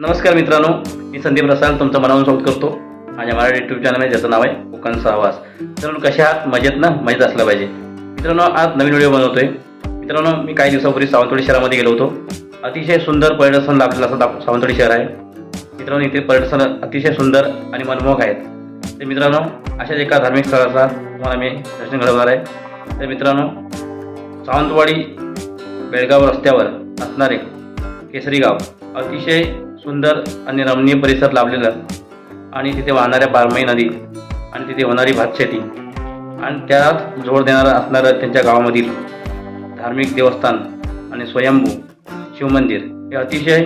नमस्कार मित्रांनो मी संदीप रसाल तुमचं मनावून स्वागत करतो. माझ्या मराठी युट्यूब चॅनल आहे ज्याचं नाव आहे कोकणचा आवाज मित्रांनो कशा मजेत ना मजेत असलं पाहिजे. मित्रांनो आज नवीन व्हिडिओ बनवतोय. मित्रांनो मी काही दिवसापूर्वी सावंतवाडी शहरामध्ये गेलो होतो. अतिशय सुंदर पर्यटन लाभलेलं असं दाप- सावंतवाडी शहर आहे. मित्रांनो इथे पर्यटन अतिशय सुंदर आणि मनमोहक आहेत. तर मित्रांनो अशाच एका धार्मिक स्थळाचा तुम्हाला मी दर्शन घडवणार आहे. तर मित्रांनो सावंतवाडी बेळगाव रस्त्यावर असणारे केसरी गाव अतिशय सुंदर आणि रमणीय परिसर लाभलेला. आणि तिथे वाहणाऱ्या बारमाई नदी आणि तिथे होणारी भातशेती. आणि त्यात जोड देणारं असणारं त्यांच्या गावामधील धार्मिक देवस्थान आणि स्वयंभू शिवमंदिर हे अतिशय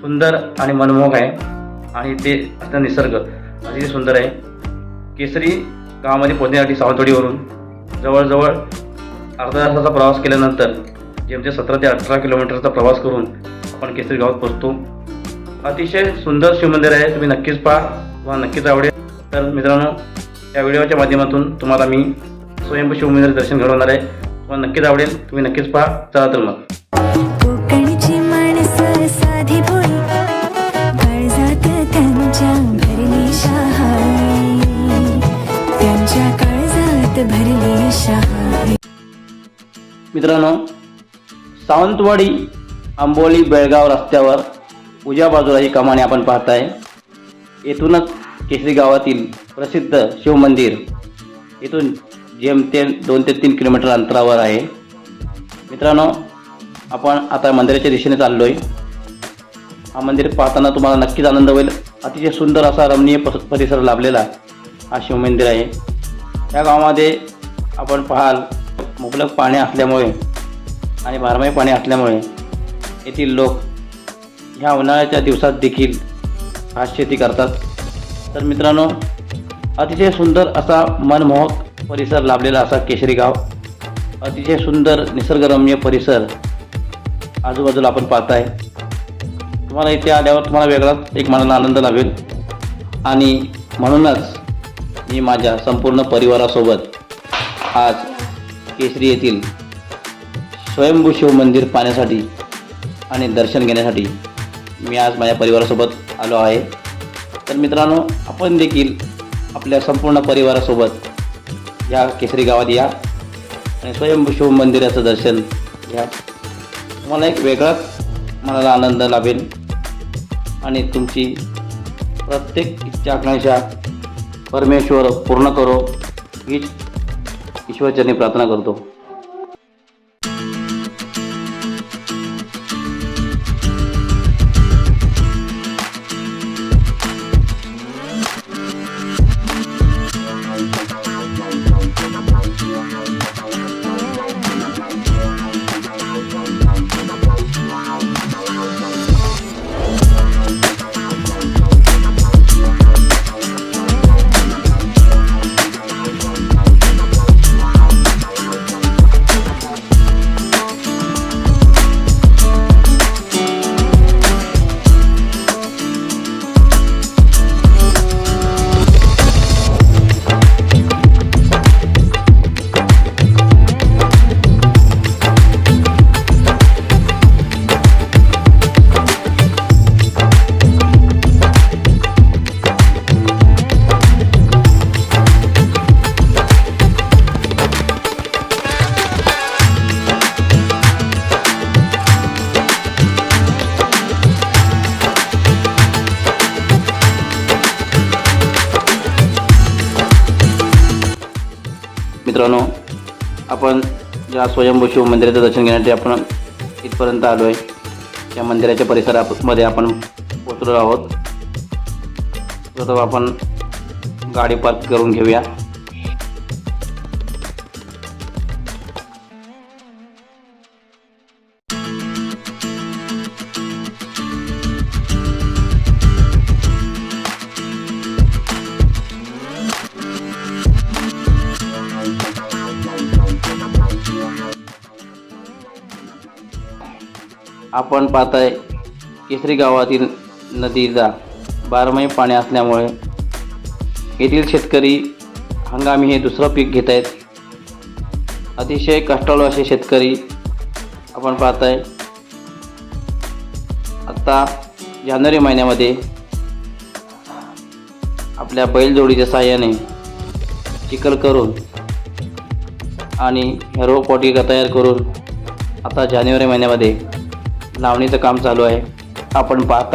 सुंदर आणि मनमोहक आहे. आणि ते असं निसर्ग. अतिशय सुंदर आहे. केसरी गावामध्ये पोहोचण्यासाठी सावंतवाडीवरून जवळजवळ अर्धा तासाचा प्रवास केल्यानंतर जेमते सतरा ते अठरा किलोमीटरचा प्रवास करून आपण केसरी गावात पोचतो अतिशय सुंदर शिवमंदिर आहे तुम्ही नक्कीच पहा. तुम्हाला नक्कीच आवडेल. तर मित्रांनो या व्हिडिओच्या माध्यमातून तुम्हाला मी स्वयंभू शिवमंदिर दर्शन घडवणार आहे. तुम्हाला नक्कीच आवडेल. तुम्ही नक्कीच पहा. चला तर मग. मित्रांनो सावंतवाडी आंबोली बेळगाव रस्त्यावर उजव्या बाजूला ही कमानी आपण पाहताय. येथूनच केसरी गावातील प्रसिद्ध शिवमंदिर येथून जेमतेम दोन ते तीन किलोमीटर अंतरावर आहे. मित्रांनो आपण आता मंदिराच्या दिशेने चाललो आहे हा मंदिर पाहताना तुम्हाला नक्कीच आनंद होईल. अतिशय सुंदर असा रमणीय पस- परिसर लाभलेला हा शिवमंदिर आहे. या गावामध्ये आपण पाहाल मुबलक पाणी असल्यामुळे आणि बारमाही पाणी असल्यामुळे येथील लोक ह्या उन्हाळ्याच्या दिवसात देखील भात शेती करतात. तर मित्रांनो अतिशय सुंदर असा मनमोहक परिसर लाभलेला असा केशरी गाव. अतिशय सुंदर निसर्गरम्य परिसर आजूबाजूला आपण पाहताय. तुम्हाला इथे आल्यावर तुम्हाला वेगळाच एक मनाला आनंद लाभेल. आणि म्हणूनच मी माझ्या संपूर्ण परिवारासोबत आज केसरी येथील स्वयंभू शिव मंदिर पाहण्यासाठी आणि दर्शन घेण्यासाठी मी आज माझ्या परिवारासोबत आलो आहे. तर मित्रांनो आपण देखील आपल्या संपूर्ण परिवारासोबत या केसरी गावात या आणि स्वयंभू मंदिराचं दर्शन घ्या. तुम्हाला एक वेगळाच मनाला आनंद लाभेल आणि तुमची प्रत्येक इच्छा आकांक्षा परमेश्वर पूर्ण करो हीच ईश्वरचरणी प्रार्थना करतो. मित्रांनो आपण ज्या स्वयंभू शिव मंदिराचं दर्शन घेण्यासाठी आपण इथपर्यंत आलो आहे त्या मंदिराच्या परिसरामध्ये आपण पोचलो आहोत. प्रथम आपण गाडी पार्क करून घेऊया. आपण पाहताय केसरी गावातील नदीला बारमाही पाणी असल्यामुळे येथील शेतकरी हंगामी हे दुसरं पीक घेत आहेत. अतिशय कष्टाळू असे शेतकरी आपण पाहताय. आत्ता जानेवारी महिन्यामध्ये आपल्या बैलजोडीच्या साहाय्याने चिखल करून आणि रोपवाटिका तयार करून आता जानेवारी महिन्यामध्ये लावणीचं काम चालू आहे. आपण पाहत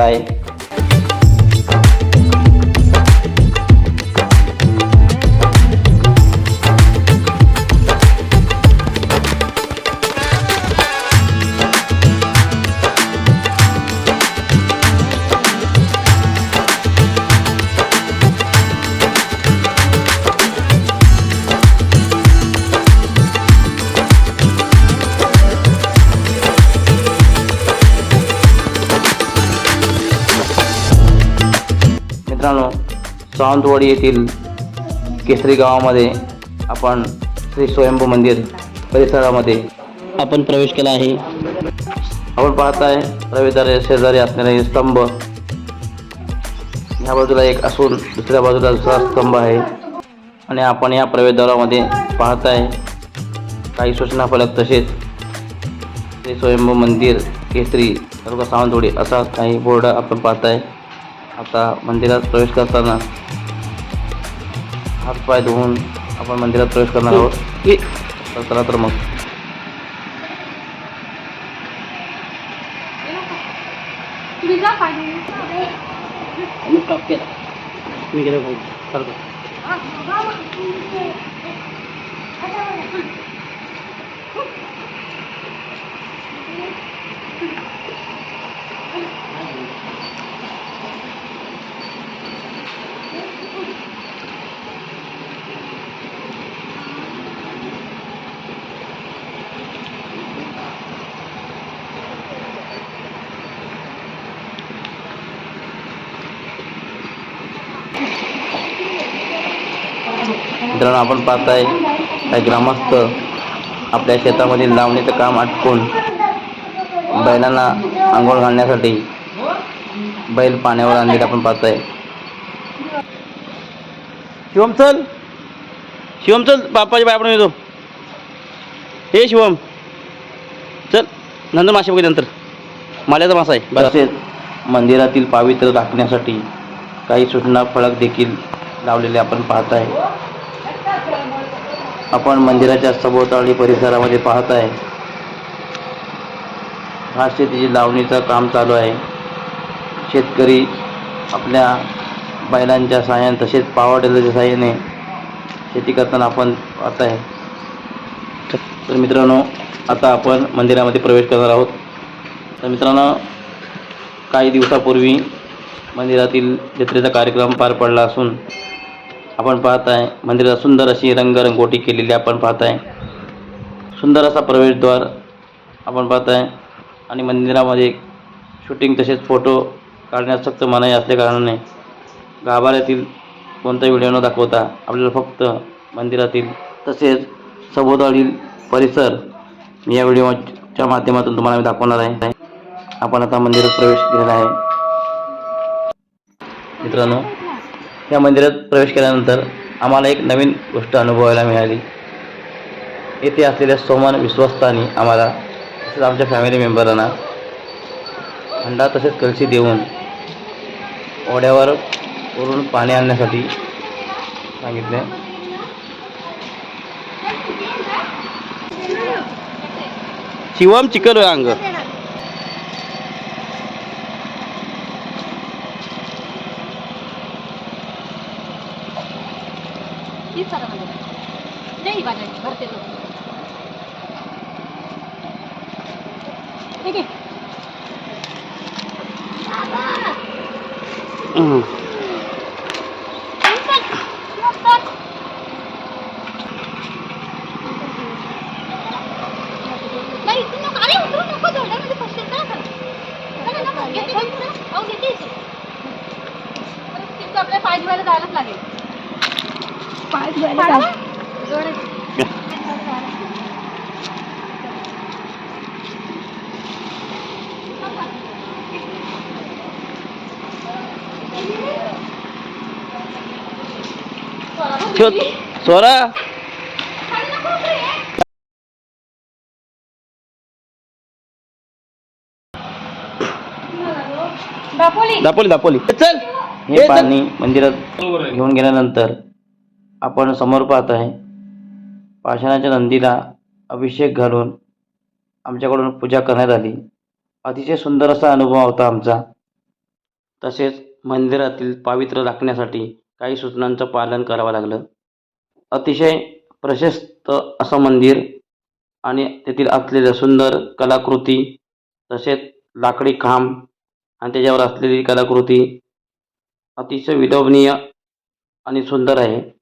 सावंतवाडी येथील केसरी गावामध्ये आपण श्री स्वयंभू मंदिर परिसरामध्ये आपण प्रवेश केला आहे. आपण पाहत आहे प्रवेशद्वारे शेजारी असणारे स्तंभ. ह्या बाजूला एक असून दुसऱ्या बाजूला दुसरा स्तंभ आहे. आणि आपण या प्रवेशद्वारामध्ये पाहत आहे काही सूचना फलक तसेच श्री स्वयंभू मंदिर केसरी तालुका सावंतवाडी असा काही बोर्ड आपण पाहत आहे आता मंदिरात प्रवेश करताना हातपाय धुवून आपण मंदिरात प्रवेश करणार आहोत. तर चला तर मग. तुम्ही जा मित्रांनो आपण पाहताय काही ग्रामस्थ आपल्या शेतामधील लावणीचं काम आटपून बैलांना आंघोळ घालण्यासाठी बैल पाण्यावर आणलेले आपण पाहताय. शिवम चल. शिवम चल. बाप्पाच्या बाय आपण येतो. हे शिवम. चल. नंतर मासे बघ नंतर. माल्याचा मासा आहे. तसेच मंदिरातील पावित्र्य राखण्यासाठी काही सूचना फलक देखील लावलेले आपण पाहत आहे आपण मंदिराच्या सभोवताळी परिसरामध्ये पाहत आहे. हा शेतीची लावणीचं काम चालू आहे. शेतकरी आपल्या बैलांच्या सहाय्याने तसेच पावर टेलरच्या सहाय्याने शेती करताना आपण पाहत आहे तर मित्रांनो आता आपण मंदिरामध्ये प्रवेश करणार आहोत. तर मित्रांनो काही दिवसापूर्वी मंदिरातील जत्रेचा कार्यक्रम पार पडला असून आपण पाहत आहे मंदिरात सुंदर अशी रंगरंगोटी केलेली आपण पाहत आहे सुंदर असा प्रवेशद्वार आपण पाहत आहे आणि मंदिरामध्ये शूटिंग तसेच फोटो काढण्यास सक्त मनाई असल्या कारणाने गाभाऱ्यातील कोणताही व्हिडिओ न दाखवता आपल्याला फक्त मंदिरातील तसेच सभोवतालील परिसर मी या व्हिडिओच्या माध्यमातून तुम्हाला मी दाखवणार आहे. आपण आता मंदिरात प्रवेश केलेला आहे. मित्रांनो या मंदिरात प्रवेश केल्यानंतर आम्हाला एक नवीन गोष्ट अनुभवायला मिळाली. येथे असलेल्या सोमान विश्वस्तांनी आम्हाला तसेच आमच्या फॅमिली मेंबरांना हंडा तसेच कलशी देऊन ओढ्यावर वरून पाणी आणण्यासाठी सांगितले. शिवम चिकन अंग तीच सारा म्हणजे नाही भाज्या भरते तो ठीक आहे नाही तू नको अरे उतरू नको झाडामध्ये फसशील का आता? नको, म्हणजे. नको, घेते, घेते. अहो, घेते इथे. परत तिथं आपल्याला पाय धुवायला जायलाच लागेल. ठेव. स्वरा दापोली. दापोली दापोली. चल. हे पाणी मंदिरात घेऊन गेल्यानंतर आपण समोर पाहत आहे. पाषाणाच्या नंदीला अभिषेक घालून आमच्याकडून पूजा करण्यात आली. अतिशय सुंदर असा अनुभव होता आमचा. तसेच मंदिरातील पावित्र्य राखण्यासाठी काही सूचनांचं पालन करावं लागलं. अतिशय प्रशस्त असं मंदिर आणि तेथील असलेल्या सुंदर कलाकृती तसेच लाकडी खांब आणि त्याच्यावर असलेली कलाकृती अतिशय विलोभनीय आणि सुंदर आहे.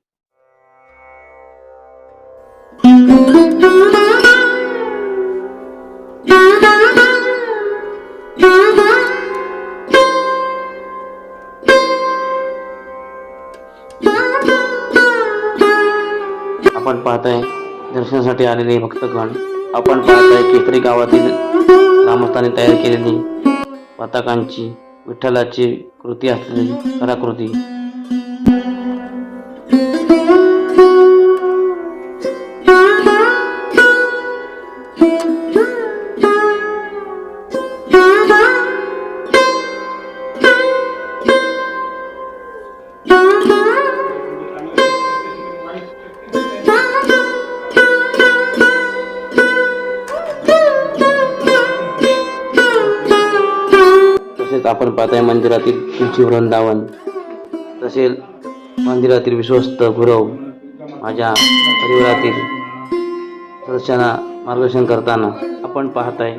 आपण पाहताय दर्शनासाठी आलेले भक्तगण आपण पाहताय केसरी गावातील ग्रामस्थांनी तयार केलेली पताकांची विठ्ठलाची कृती असलेली कलाकृती. आपण पाहताय मंदिरातील तुमची वृंदावन. तसेच मंदिरातील विश्वस्त गुरव माझ्या परिवारातील सदस्यांना मार्गदर्शन करताना आपण पाहताय.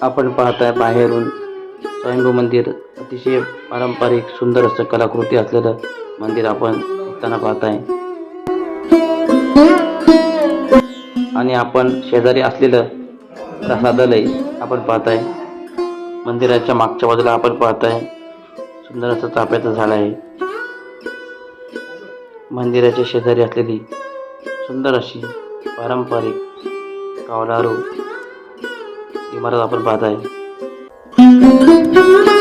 आपण पाहताय बाहेरून स्वयंभू मंदिर अतिशय पारंपरिक सुंदर असं कलाकृती असलेलं मंदिर आपण बघताना आहे आणि आपण शेजारी असलेलं प्रसादालय आपण पाहत आहे मंदिराच्या मागच्या बाजूला आपण पाहत आहे सुंदर असं चाफ्याचं झाड आहे. मंदिराच्या शेजारी असलेली सुंदर अशी पारंपरिक कावलारू इमारत आपण पाहत आहे पाहताय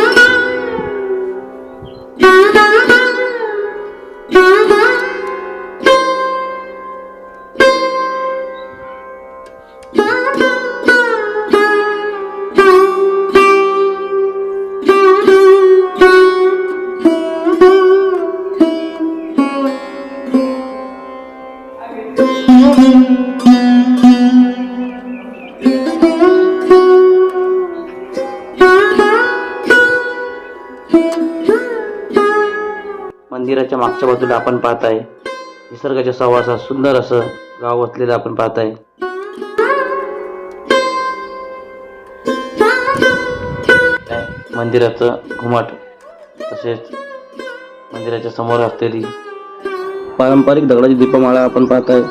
मंदिराच्या मागच्या बाजूला आपण पाहताय. निसर्गाच्या सहवासात सुंदर असं गाव वसलेलं आपण पाहताय. मंदिराचं घुमट तसेच मंदिराच्या समोर असलेली पारंपरिक दगडाची दीपमाळा आपण पाहताय.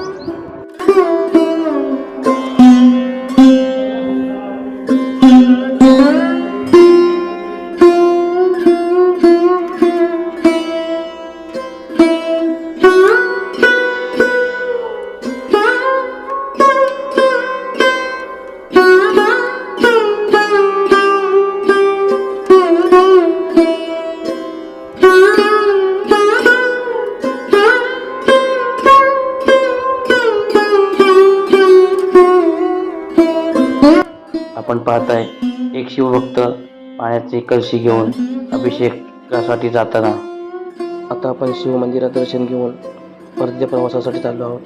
शिवभक्त पाण्याची कळशी घेऊन अभिषेकासाठी जाताना. आता आपण शिव मंदिरात दर्शन घेऊन परत प्रवासासाठी चाललो आहोत.